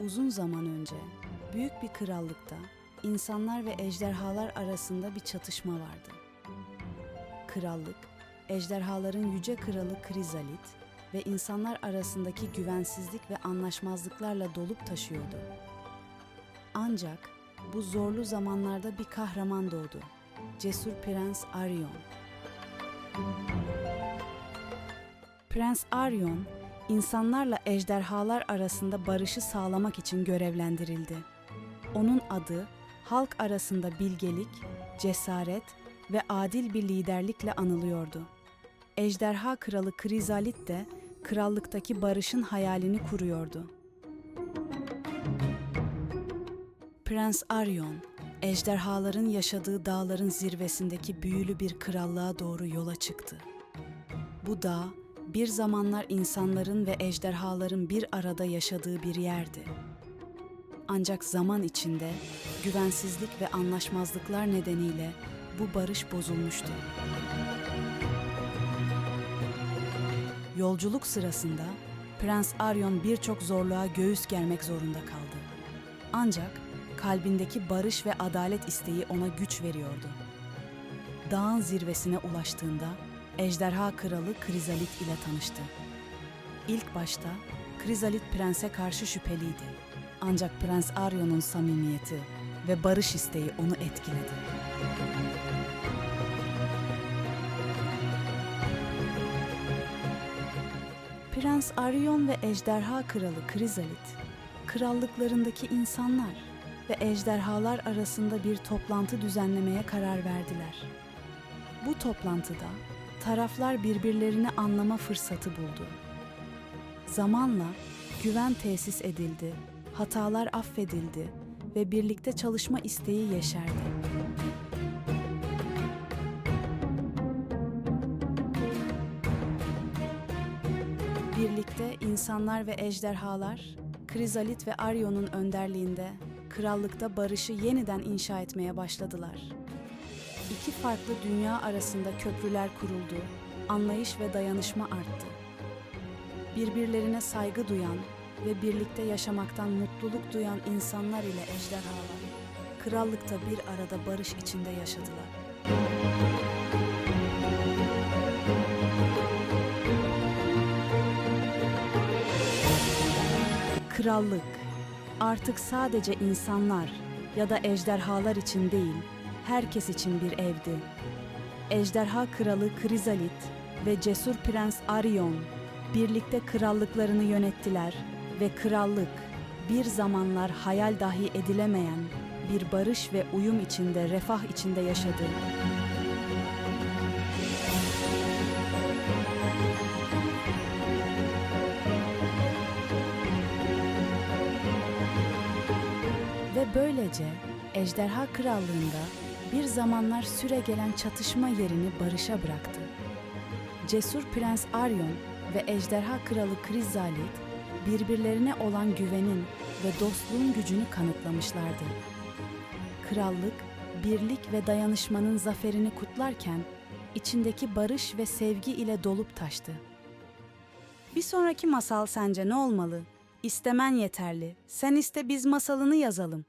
Uzun zaman önce büyük bir krallıkta insanlar ve ejderhalar arasında bir çatışma vardı. Krallık, ejderhaların yüce kralı Krizalit ve insanlar arasındaki güvensizlik ve anlaşmazlıklarla dolup taşıyordu. Ancak bu zorlu zamanlarda bir kahraman doğdu. Cesur Prens Arion. Prens Arion, insanlarla ejderhalar arasında barışı sağlamak için görevlendirildi. Onun adı halk arasında bilgelik, cesaret ve adil bir liderlikle anılıyordu. Ejderha kralı Krizalit de krallıktaki barışın hayalini kuruyordu. Prens Arion, ejderhaların yaşadığı dağların zirvesindeki büyülü bir krallığa doğru yola çıktı. Bu dağ, bir zamanlar insanların ve ejderhaların bir arada yaşadığı bir yerdi. Ancak zaman içinde güvensizlik ve anlaşmazlıklar nedeniyle bu barış bozulmuştu. Yolculuk sırasında Prens Arion birçok zorluğa göğüs germek zorunda kaldı. Ancak kalbindeki barış ve adalet isteği ona güç veriyordu. Dağın zirvesine ulaştığında Ejderha Kralı Krizalit ile tanıştı. İlk başta Krizalit prense karşı şüpheliydi. Ancak Prens Arion'un samimiyeti ve barış isteği onu etkiledi. Prens Arion ve Ejderha Kralı Krizalit, krallıklarındaki insanlar ve ejderhalar arasında bir toplantı düzenlemeye karar verdiler. Bu toplantıda taraflar birbirlerini anlama fırsatı buldu. Zamanla güven tesis edildi, hatalar affedildi ve birlikte çalışma isteği yeşerdi. Birlikte insanlar ve ejderhalar, Krizalit ve Arion'un önderliğinde krallıkta barışı yeniden inşa etmeye başladılar. İki farklı dünya arasında köprüler kuruldu, anlayış ve dayanışma arttı. Birbirlerine saygı duyan ve birlikte yaşamaktan mutluluk duyan insanlar ile ejderhalar, krallıkta bir arada barış içinde yaşadılar. Krallık artık sadece insanlar ya da ejderhalar için değil, herkes için bir evdi. Ejderha kralı Krizalit ve cesur prens Arion birlikte krallıklarını yönettiler ve krallık bir zamanlar hayal dahi edilemeyen bir barış ve uyum içinde, refah içinde yaşadı. Ve böylece Ejderha Krallığı'nda bir zamanlar süre gelen çatışma yerini barışa bıraktı. Cesur Prens Arion ve Ejderha Kralı Krizalit birbirlerine olan güvenin ve dostluğun gücünü kanıtlamışlardı. Krallık, birlik ve dayanışmanın zaferini kutlarken içindeki barış ve sevgi ile dolup taştı. Bir sonraki masal sence ne olmalı? İstemen yeterli. Sen iste biz masalını yazalım.